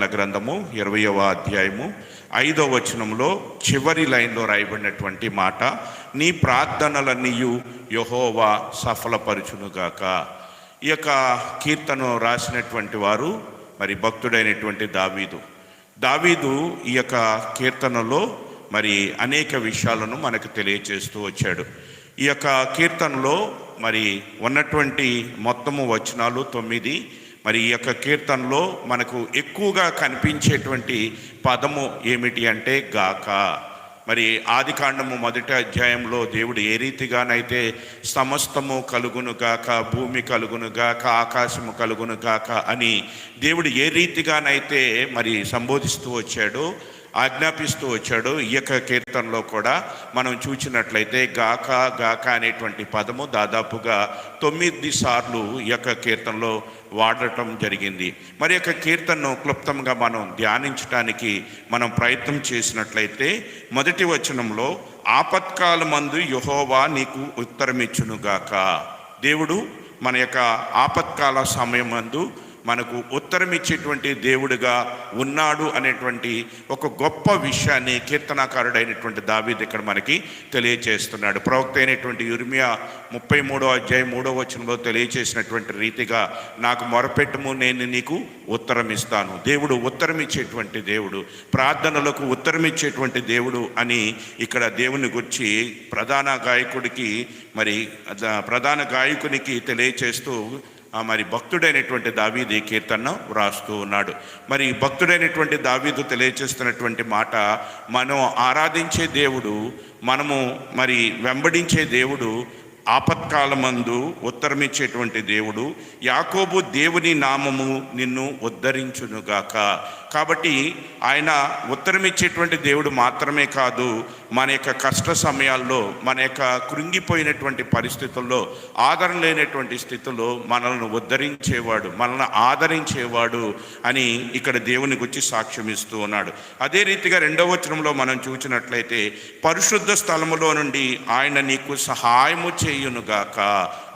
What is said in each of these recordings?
గ్రంథము ఇరవయవ అధ్యాయము ఐదో వచనంలో చివరి లైన్లో రాయబడినటువంటి మాట నీ ప్రార్థనలన్నీయు యహోవా సఫలపరచునుగాక. ఈ యొక్క కీర్తను రాసినటువంటి వారు మరి భక్తుడైనటువంటి దావీదు. దావీదు ఈ యొక్క కీర్తనలో మరి అనేక విషయాలను మనకు తెలియచేస్తూ వచ్చాడు. ఈ యొక్క కీర్తనలో మరి ఉన్నటువంటి మొత్తము వచనాలు తొమ్మిది మరి ఈ యొక్క కీర్తనలో మనకు ఎక్కువగా కనిపించేటువంటి పదము ఏమిటి అంటే గాక. మరి ఆది కాండము మొదటి అధ్యాయంలో దేవుడు ఏ రీతిగానైతే సమస్తము కలుగును గాక భూమి కలుగును గాక ఆకాశము కలుగును గాక అని దేవుడు ఏ రీతిగానైతే మరి సంబోధిస్తూ వచ్చాడో ఆజ్ఞాపిస్తూ వచ్చాడు. ఈ యొక్క కీర్తనలో కూడా మనం చూసినట్లయితే గాక గాక అనేటువంటి పదము దాదాపుగా తొమ్మిది సార్లు ఈ యొక్క కీర్తనలో వాడటం జరిగింది. మరి యొక్క కీర్తనను క్లుప్తంగా మనం ధ్యానించడానికి మనం ప్రయత్నం చేసినట్లయితే మొదటి వచనంలో ఆపత్కాల మందు యహోవా నీకు ఉత్తరమిచ్చునుగాక. దేవుడు మన యొక్క ఆపత్కాల సమయం మందు మనకు ఉత్తరం ఇచ్చేటువంటి దేవుడిగా ఉన్నాడు అనేటువంటి ఒక గొప్ప విషయాన్ని కీర్తనాకారుడైనటువంటి దావీద్ ఇక్కడ మనకి తెలియచేస్తున్నాడు. ప్రవక్త అయినటువంటి యుర్మియా ముప్పై మూడో అధ్యాయం మూడో వచనంలో తెలియచేసినటువంటి రీతిగా నాకు మొరపెట్టుము నేను నీకు ఉత్తరం ఇస్తాను దేవుడు ఉత్తరం ఇచ్చేటువంటి దేవుడు ప్రార్థనలకు ఉత్తరం ఇచ్చేటువంటి దేవుడు అని ఇక్కడ దేవుని గురించి ప్రధాన గాయకుడికి మరి ప్రధాన గాయకునికి తెలియచేస్తూ ఆ మరి భక్తుడైనటువంటి దావీది కీర్తన వ్రాస్తూ ఉన్నాడు. మరి భక్తుడైనటువంటి దావీదు తెలియచేస్తున్నటువంటి మాట మనం ఆరాధించే దేవుడు మనము మరి వెంబడించే దేవుడు ఆపత్కాలమందు ఉత్తరమిచ్చేటువంటి దేవుడు యాకోబు దేవుని నామము నిన్ను ఉద్ధరించునుగాక. కాబట్టి ఆయన ఉత్తరమిచ్చేటువంటి దేవుడు మాత్రమే కాదు మన యొక్క కష్ట సమయాల్లో మన యొక్క కృంగిపోయినటువంటి పరిస్థితుల్లో ఆదరణ లేనటువంటి స్థితిలో మనల్ని ఉద్ధరించేవాడు మనల్ని ఆదరించేవాడు అని ఇక్కడ దేవుని గురించి సాక్ష్యం ఇస్తూ ఉన్నాడు. అదే రీతిగా రెండవ వచనంలో మనం చూసినట్లయితే పరిశుద్ధ స్థలములో నుండి ఆయన నీకు సహాయము చే చేయునుగాక.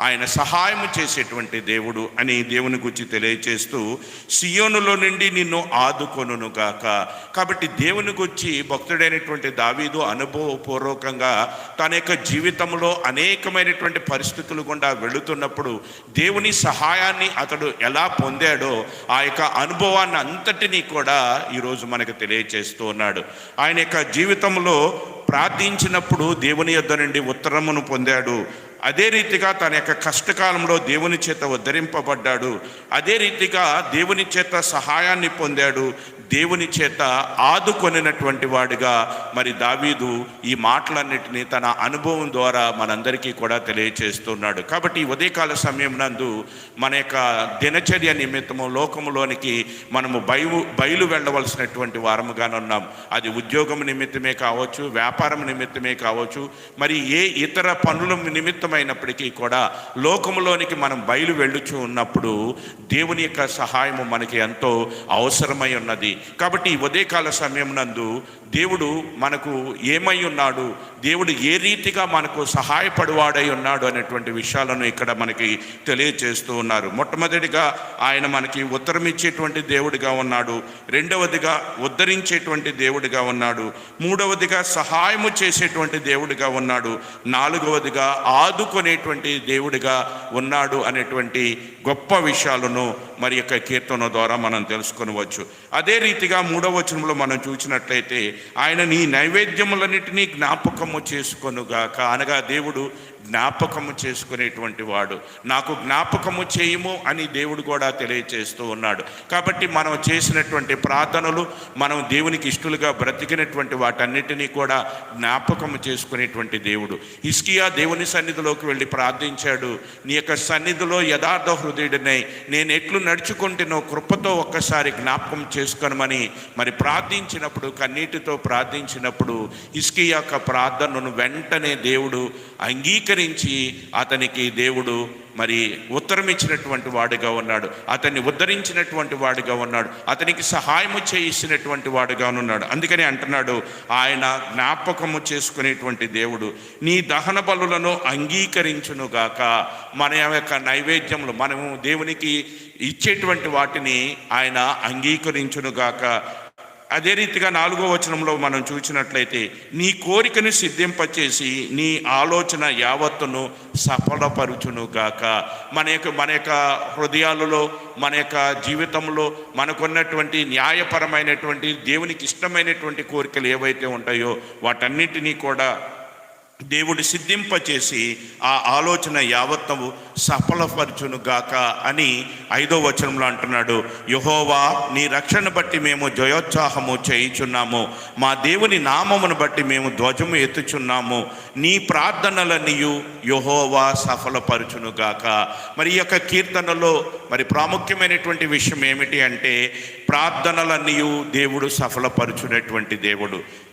ఆయన సహాయము చేసేటువంటి దేవుడు అని దేవుని గురించి తెలియచేస్తూ సియోనులో నుండి నిన్ను ఆదుకొనుగాక కాబట్టి దేవుని గురించి భక్తుడైనటువంటి దావీదు అనుభవపూర్వకంగా తన యొక్క జీవితంలో అనేకమైనటువంటి పరిస్థితులు గుండా వెళుతున్నప్పుడు దేవుని సహాయాన్ని అతడు ఎలా పొందాడో ఆ యొక్క అనుభవాన్ని అంతటినీ కూడా ఈరోజు మనకు తెలియచేస్తూ ఉన్నాడు. ఆయన యొక్క జీవితంలో ప్రార్థించినప్పుడు దేవుని యొద్ద నుండి ఉత్తరమును పొందాడు. అదే రీతిగా తన యొక్క కష్టకాలంలో దేవుని చేత ఉద్ధరింపబడ్డాడు. అదే రీతిగా దేవుని చేత సహాయాన్ని పొందాడు. దేవుని చేత ఆదుకొనినటువంటి వాడిగా మరి దావీదు ఈ మాటలన్నిటినీ తన అనుభవం ద్వారా మనందరికీ కూడా తెలియచేస్తున్నాడు. కాబట్టి ఉదయకాల సమయం నందు మన యొక్క దినచర్య నిమిత్తము లోకములోనికి మనము బయలు బయలు వెళ్ళవలసినటువంటి వారముగానున్నాం అది ఉద్యోగం నిమిత్తమే కావచ్చు వ్యాపారం నిమిత్తమే కావచ్చు మరి ఏ ఇతర పనుల నిమిత్తం నిమిత్తమైనప్పటికీ కూడా లోకములోనికి మనం బయలు వెళ్ళుచు ఉన్నప్పుడు దేవుని యొక్క సహాయము మనకి ఎంతో అవసరమై ఉన్నది. కాబట్టి ఈ ఉదయకాల సమయం నందు దేవుడు మనకు ఏమై ఉన్నాడు? దేవుడు ఏ రీతిగా మనకు సహాయపడువాడై ఉన్నాడు? అనేటువంటి విషయాలను ఇక్కడ మనకి తెలియజేస్తూ ఉన్నారు. మొట్టమొదటిగా ఆయన మనకి ఉత్తరం ఇచ్చేటువంటి దేవుడిగా ఉన్నాడు. రెండవదిగా ఉద్ధరించేటువంటి దేవుడిగా ఉన్నాడు. మూడవదిగా సహాయము చేసేటువంటి దేవుడిగా ఉన్నాడు. నాలుగవదిగా ఆదుకునేటువంటి దేవుడిగా ఉన్నాడు అనేటువంటి గొప్ప విషయాలను మరి యొక్క కీర్తన ద్వారా మనం తెలుసుకొనవచ్చు. అదే రీతిగా మూడవ వచనంలో మనం చూసినట్లయితే ఆయన నీ నైవేద్యములన్నిటినీ జ్ఞాపకము చేసుకొనుగాక అనగా దేవుడు జ్ఞాపకము చేసుకునేటువంటి వాడు. నాకు జ్ఞాపకము చేయము అని దేవుడు కూడా తెలియచేస్తూ ఉన్నాడు. కాబట్టి మనం చేసినటువంటి ప్రార్థనలు మనం దేవునికి ఇష్టలుగా బ్రతికినటువంటి వాటన్నిటినీ కూడా జ్ఞాపకము చేసుకునేటువంటి దేవుడు. హిస్కియా దేవుని సన్నిధిలోకి వెళ్ళి ప్రార్థించాడు. నీ యొక్క సన్నిధిలో యథార్థ హృదయుడినై నేను ఎట్లు నడుచుకుంటున్నో కృపతో ఒక్కసారి జ్ఞాపకం చేసుకోనమని మరి ప్రార్థించినప్పుడు కన్నీటితో ప్రార్థించినప్పుడు ఇస్కి యొక్క ప్రార్థనను వెంటనే దేవుడు అంగీకరించి అతనికి దేవుడు మరి ఉత్తరం ఇచ్చినటువంటి వాడుగా ఉన్నాడు. అతన్ని ఉద్ధరించినటువంటి వాడుగా ఉన్నాడు. అతనికి సహాయము చేయిస్తున్నటువంటి వాడుగా ఉన్నాడు. అందుకని అంటున్నాడు ఆయన జ్ఞాపకము చేసుకునేటువంటి దేవుడు నీ దహన బలులను అంగీకరించునుగాక మన యొక్క నైవేద్యములు మనము దేవునికి ఇచ్చేటువంటి వాటిని ఆయన అంగీకరించునుగాక అదే రీతిగా నాలుగో వచనంలో మనం చూసినట్లయితే నీ కోరికను సిద్ధింపచేసి నీ ఆలోచన యావత్తును సఫలపరుచును గాక. మన యొక్క మన యొక్క హృదయాలలో మన యొక్క జీవితంలో మనకున్నటువంటి న్యాయపరమైనటువంటి దేవునికి ఇష్టమైనటువంటి కోరికలు ఏవైతే ఉంటాయో వాటన్నిటినీ కూడా దేవుడు సిద్ధింపచేసి ఆ ఆలోచన యావత్తము సఫలపరచును గాక అని ఐదో వచనంలో అంటున్నాడు. యహోవా నీ రక్షణ బట్టి మేము జయోత్సాహము చేయుచున్నాము. మా దేవుని నామమును బట్టి మేము ధ్వజము ఎత్తుచున్నాము. నీ ప్రార్థనలనియు యహోవా సఫలపరచును గాక మరి ఈ యొక్క కీర్తనలో మరి ప్రాముఖ్యమైనటువంటి విషయం ఏమిటి అంటే ప్రార్థనలనియు దేవుడు సఫలపరచునటువంటి దేవుడు.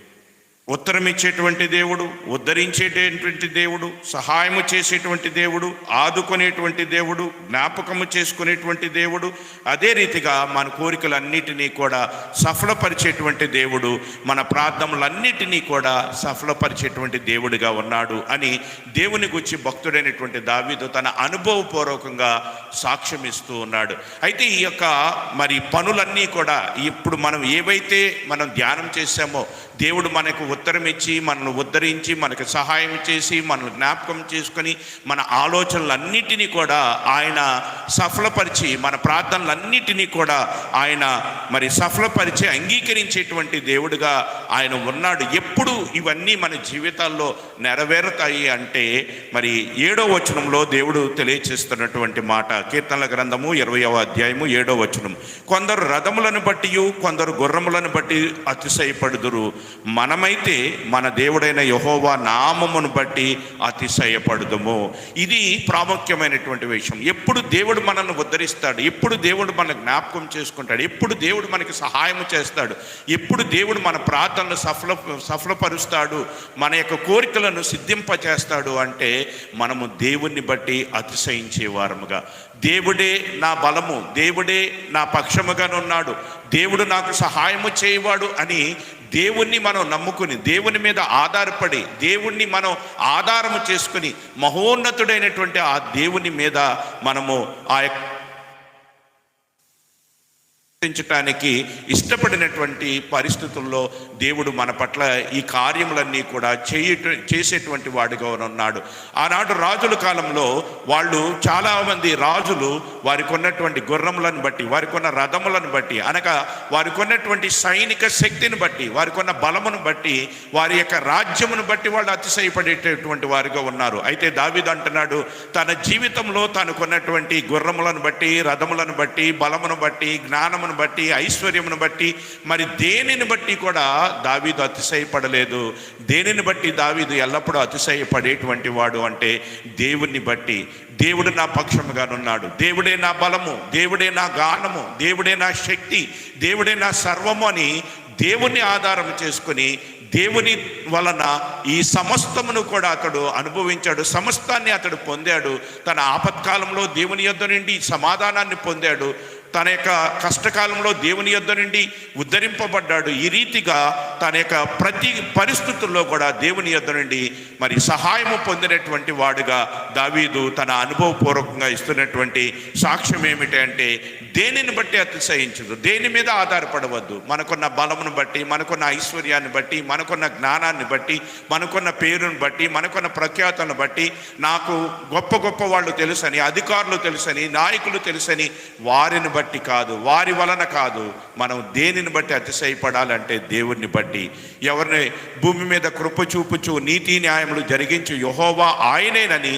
ఉత్తరం ఇచ్చేటువంటి దేవుడు ఉద్ధరించేటటువంటి దేవుడు సహాయము చేసేటువంటి దేవుడు ఆదుకునేటువంటి దేవుడు జ్ఞాపకము చేసుకునేటువంటి దేవుడు అదే రీతిగా మన కోరికలన్నిటినీ కూడా సఫలపరిచేటువంటి దేవుడు మన ప్రార్థనలన్నిటినీ కూడా సఫలపరిచేటువంటి దేవుడిగా ఉన్నాడు అని దేవుని గురించి భక్తుడైనటువంటి దావీదు తన అనుభవపూర్వకంగా సాక్ష్యం ఇస్తూ ఉన్నాడు. అయితే ఈ యొక్క మరి పనులన్నీ కూడా ఇప్పుడు మనం ఏవైతే మనం ధ్యానం చేశామో దేవుడు మనకు ఉత్తరం ఇచ్చి మనల్ని ఉద్ధరించి మనకు సహాయం చేసి మనల్ని జ్ఞాపకం చేసుకొని మన ఆలోచనలన్నిటినీ కూడా ఆయన సఫలపరిచి మన ప్రార్థనలన్నిటినీ కూడా ఆయన మరి సఫలపరిచి అంగీకరించేటువంటి దేవుడుగా ఆయన ఉన్నాడు. ఎప్పుడు ఇవన్నీ మన జీవితాల్లో నెరవేరుతాయి అంటే మరి ఏడో వచనంలో దేవుడు తెలియచేస్తున్నటువంటి మాట. కీర్తనల గ్రంథము ఇరవయవ అధ్యాయము ఏడో వచనం. కొందరు రథములను బట్టి కొందరు గుర్రములను బట్టి అతిశయపడుదురు. మనమైతే మన దేవుడైన యహోవా నామమును బట్టి అతిశయపడదము. ఇది ప్రాముఖ్యమైనటువంటి విషయం. ఎప్పుడు దేవుడు మనల్ని ఉద్ధరిస్తాడు ఎప్పుడు దేవుడు మన జ్ఞాపకం చేసుకుంటాడు ఎప్పుడు దేవుడు మనకి సహాయం చేస్తాడు ఎప్పుడు దేవుడు మన ప్రార్థనలు సఫల సఫలపరుస్తాడు మన యొక్క కోరికలను సిద్ధింపచేస్తాడు అంటే మనము దేవుణ్ణి బట్టి అతిశయించే వారముగా. దేవుడే నా బలము దేవుడే నా పక్షముగానున్నాడు దేవుడు నాకు సహాయము చేయవాడు అని దేవుణ్ణి మనం నమ్ముకుని దేవుని మీద ఆధారపడి దేవుణ్ణి మనం ఆధారము చేసుకుని మహోన్నతుడైనటువంటి ఆ దేవుని మీద మనము ఆ యొక్క టానికి ఇష్టపడినటువంటి పరిస్థితుల్లో దేవుడు మన పట్ల ఈ కార్యములన్నీ కూడా చేయ చేసేటువంటి వాడిగా ఉన్నాడు. ఆనాడు రాజుల కాలంలో వాళ్ళు చాలామంది రాజులు వారికి ఉన్నటువంటి గుర్రములను బట్టి వారికి ఉన్న రథములను బట్టి అనగా వారికి ఉన్నటువంటి సైనిక శక్తిని బట్టి వారికి ఉన్న బలమును బట్టి వారి యొక్క రాజ్యమును బట్టి వాళ్ళు అతిశయపడేటటువంటి వారిగా ఉన్నారు. అయితే దావిద్ అంటున్నాడు తన జీవితంలో తనకున్నటువంటి గుర్రములను బట్టి రథములను బట్టి బలమును బట్టి జ్ఞానమును బట్టి ఐశ్వర్యమును బట్టి మరి దేనిని బట్టి కూడా దావీదు అతిశయపడలేదు. దేనిని బట్టి దావీదు ఎల్లప్పుడూ అతిశయపడేటువంటి వాడు అంటే దేవుణ్ణి బట్టి. దేవుడు నా పక్షముగానున్నాడు. దేవుడే నా బలము దేవుడే నా గానము దేవుడే నా శక్తి దేవుడే నా సర్వము అని దేవుణ్ణి ఆధారం చేసుకుని దేవుని వలన ఈ సమస్తమును కూడా అతడు అనుభవించాడు. సమస్తాన్ని అతడు పొందాడు. తన ఆపత్కాలంలో దేవుని యొద్ద నుండి సమాధానాన్ని పొందాడు. తన యొక్క కష్టకాలంలో దేవుని యొద్ద నుండి ఉద్ధరింపబడ్డాడు. ఈ రీతిగా తన యొక్క ప్రతి పరిస్థితుల్లో కూడా దేవుని యొద్ద నుండి మరి సహాయము పొందినటువంటి వాడుగా దావీదు తన అనుభవపూర్వకంగా ఇస్తున్నటువంటి సాక్ష్యం ఏమిటి అంటే దేనిని బట్టి అతిశయించదు. దేని మీద ఆధారపడవద్దు. మనకున్న బలమును బట్టి మనకున్న ఐశ్వర్యాన్ని బట్టి మనకున్న జ్ఞానాన్ని బట్టి మనకున్న పేరును బట్టి మనకున్న ప్రఖ్యాతను బట్టి నాకు గొప్ప గొప్ప వాళ్ళు తెలుసని అధికారులు తెలుసని నాయకులు తెలుసని వారిని బట్టి కాదు వారి వలన కాదు. మనం దేనిని బట్టి అతిశయపడాలంటే దేవుణ్ణి బట్టి. ఎవరిని భూమి మీద కృప చూపుచు నీతి న్యాయములు జరిగించు యహోవా ఆయనేనని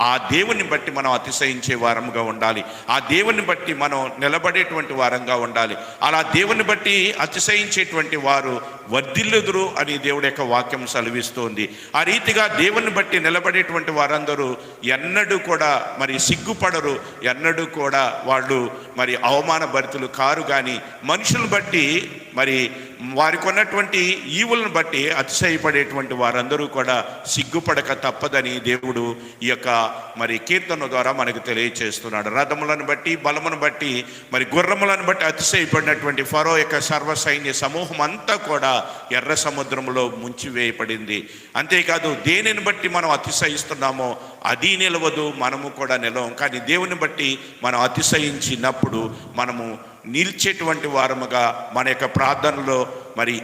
ఆ దేవుని బట్టి మనం అతిశయించే వారంగా ఉండాలి. ఆ దేవుని బట్టి మనం నిలబడేటువంటి వారంగా ఉండాలి. అలా దేవుని బట్టి అతిశయించేటువంటి వారు వర్ధిల్లుదురు అని దేవుడి యొక్క వాక్యం సెలవిస్తోంది. ఆ రీతిగా దేవుని బట్టి నిలబడేటువంటి వారందరూ ఎన్నడూ కూడా మరి సిగ్గుపడరు. ఎన్నడూ కూడా వాళ్ళు మరి అవమాన భరితులు కారు కానీ మనుషులు బట్టి మరి వారికి ఉన్నటువంటి ఈవులను బట్టి అతిశయపడేటువంటి వారందరూ కూడా సిగ్గుపడక తప్పదని దేవుడు ఈ యొక్క మరి కీర్తన ద్వారా మనకు తెలియచేస్తున్నాడు. రథములను బట్టి బలమును బట్టి మరి గుర్రములను బట్టి అతిశయపడినటువంటి ఫరో యొక్క సర్వ సైన్య సమూహం అంతా కూడా ఎర్ర సముద్రంలో ముంచివేయబడింది. అంతేకాదు దేనిని బట్టి మనం అతిశయిస్తున్నామో అది నిలవదు మనము కూడా నిలవం. కానీ దేవుని బట్టి మనం అతిశయించినప్పుడు మనము నిలిచేటువంటి వారముగా మన యొక్క ప్రార్థనలో మరి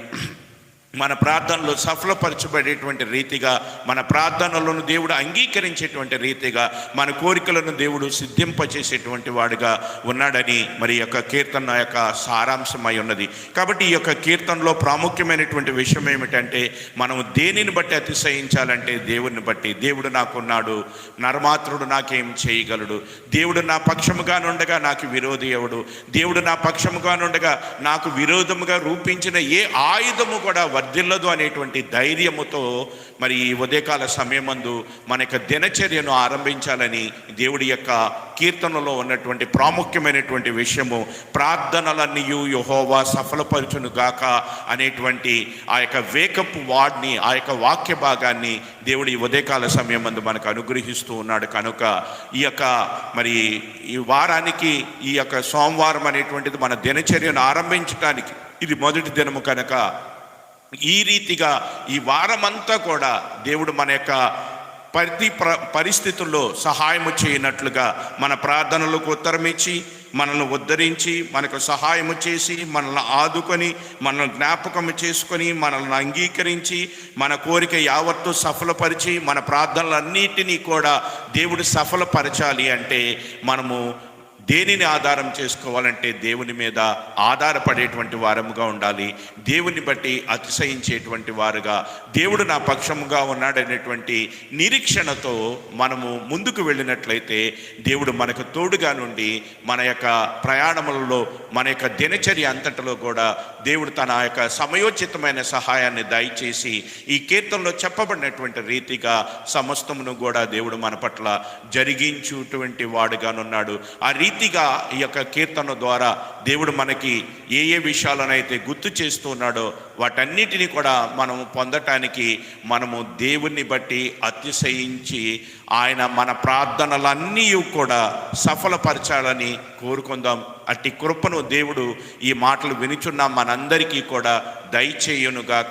మన ప్రార్థనలో సఫలపరచబడేటువంటి రీతిగా మన ప్రార్థనలను దేవుడు అంగీకరించేటువంటి రీతిగా మన కోరికలను దేవుడు సిద్ధింపచేసేటువంటి వాడుగా ఉన్నాడని మరి యొక్క కీర్తన యొక్క సారాంశమై ఉన్నది. కాబట్టి ఈ యొక్క కీర్తనలో ప్రాముఖ్యమైనటువంటి విషయం ఏమిటంటే మనం దేనిని బట్టి అతిశయించాలంటే దేవుడిని బట్టి. దేవుడు నాకున్నాడు నరమాత్రుడు నాకేం చేయగలడు. దేవుడు నా పక్షముగా నుండగా నాకు విరోధి ఎవడు? దేవుడు నా పక్షముగా నుండగా నాకు విరోధముగా రూపించిన ఏ ఆయుధము కూడా వర్ధిల్లదు అనేటువంటి ధైర్యముతో మరి ఈ ఉదయకాల సమయమందు మన యొక్క దినచర్యను ఆరంభించాలని దేవుడి యొక్క కీర్తనలో ఉన్నటువంటి ప్రాముఖ్యమైనటువంటి విషయము ప్రార్థనలన్నీయు యహోవా సఫలపరచును గాక అనేటువంటి ఆ యొక్క వేకపు వాడ్ని ఆ యొక్క వాక్య భాగాన్ని దేవుడి ఈ ఉదయకాల సమయమందు మనకు అనుగ్రహిస్తూ ఉన్నాడు. కనుక ఈ యొక్క మరి ఈ వారానికి ఈ యొక్క సోమవారం అనేటువంటిది మన దినచర్యను ఆరంభించడానికి ఇది మొదటి దినము కనుక ఈ రీతిగా ఈ వారమంతా కూడా దేవుడు మన యొక్క ప్రతి ప్ర పరిస్థితుల్లో సహాయము చేయనట్లుగా మన ప్రార్థనలకు ఉత్తరమిచ్చి మనల్ని ఉద్ధరించి మనకు సహాయము చేసి మనల్ని ఆదుకొని మనల్ని జ్ఞాపకం చేసుకొని మనల్ని అంగీకరించి మన కోరిక యావత్తు సఫలపరిచి మన ప్రార్థనలన్నిటినీ కూడా దేవుడు సఫలపరచాలి అంటే మనము దేనిని ఆధారం చేసుకోవాలంటే దేవుని మీద ఆధారపడేటువంటి వారముగా ఉండాలి. దేవుని బట్టి అతిశయించేటువంటి వారుగా దేవుడు నా పక్షముగా ఉన్నాడనేటువంటి నిరీక్షణతో మనము ముందుకు వెళ్ళినట్లయితే దేవుడు మనకు తోడుగా నుండి మన యొక్క ప్రయాణములలో మన యొక్క దినచర్య అంతటిలో కూడా దేవుడు తన యొక్క సమయోచితమైన సహాయాన్ని దయచేసి ఈ కీర్తనలో చెప్పబడినటువంటి రీతిగా సమస్తమును కూడా దేవుడు మన పట్ల జరిగించుటువంటి వాడుగానున్నాడు. ఆ రీతి రీతిగా ఈ యొక్క కీర్తన ద్వారా దేవుడు మనకి ఏ ఏ విషయాలనైతే గుర్తు చేస్తున్నాడో వాటన్నిటిని కూడా మనము పొందటానికి మనము దేవుణ్ణి బట్టి అతిశయించి ఆయన మన ప్రార్థనలన్నీ కూడా సఫలపరచాలని కోరుకుందాం. అట్టి కృపను దేవుడు ఈ మాటలు వినుచున్న మనందరికీ కూడా దయచేయునుగాక.